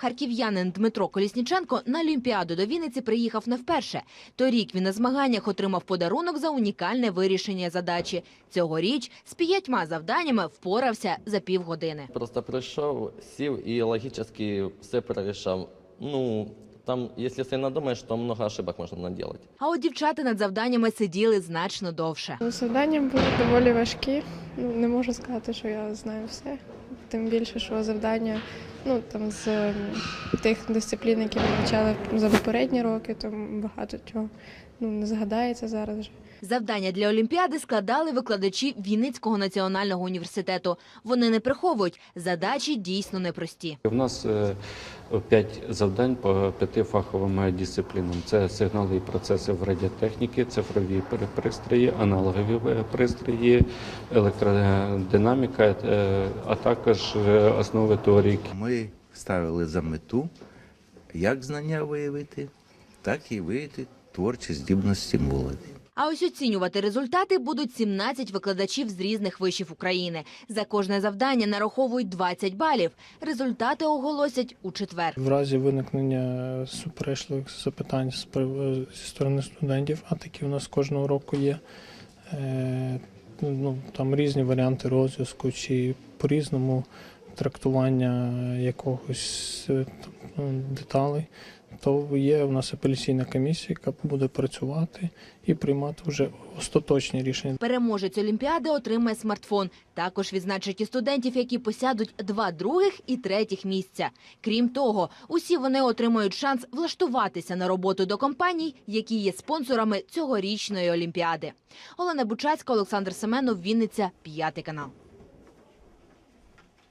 Харків'янин Дмитро Колісніченко на Олімпіаду до Вінниці приїхав не вперше. Торік він на змаганнях отримав подарунок за унікальне вирішення задачі. Цьогоріч з п'ятьма завданнями впорався за півгодини. Просто прийшов, сів і логічно все перерішав. Ну, там, якщо си надумаєш, то много ошибок можна наделать. А от дівчата над завданнями сиділи значно довше. Ну, Завдання були доволі важкі. Ну, не можу сказати, що я знаю все. Тим більше, що завдання ну, там, з ем, тих дисциплін, які ми вивчали за попередні роки, то багато чого ну, не згадається зараз вже. Завдання для Олімпіади складали викладачі Вінницького національного університету. Вони не приховують, задачі дійсно непрості. У нас е, п'ять завдань по п'яти фаховим дисциплінам. Це сигнали і процеси в радіотехніці, цифрові при- пристрої, аналогові пристрої, електродинаміка, е, а також е, основи теорії Ми ставили за мету як знання виявити, так і виявити творчі здібності молоді. А ось оцінювати результати будуть 17 викладачів з різних вишів України. За кожне завдання нараховують 20 балів. Результати оголосять у четвер. В разі виникнення суперечливих запитань зі сторони студентів, а такі у нас кожного року є. е, Ну, там різні варіанти розв'язку чи по-різному трактування якогось е, ну, деталей, то є у нас апеляційна комісія, яка буде працювати і приймати вже остаточні рішення. Переможець Олімпіади отримає смартфон. Також відзначать і студентів, які посядуть два других і третіх місця. Крім того, усі вони отримають шанс влаштуватися на роботу до компаній, які є спонсорами цьогорічної Олімпіади. Олена Бучацька, Олександр Семенов, Вінниця, п'ятий канал.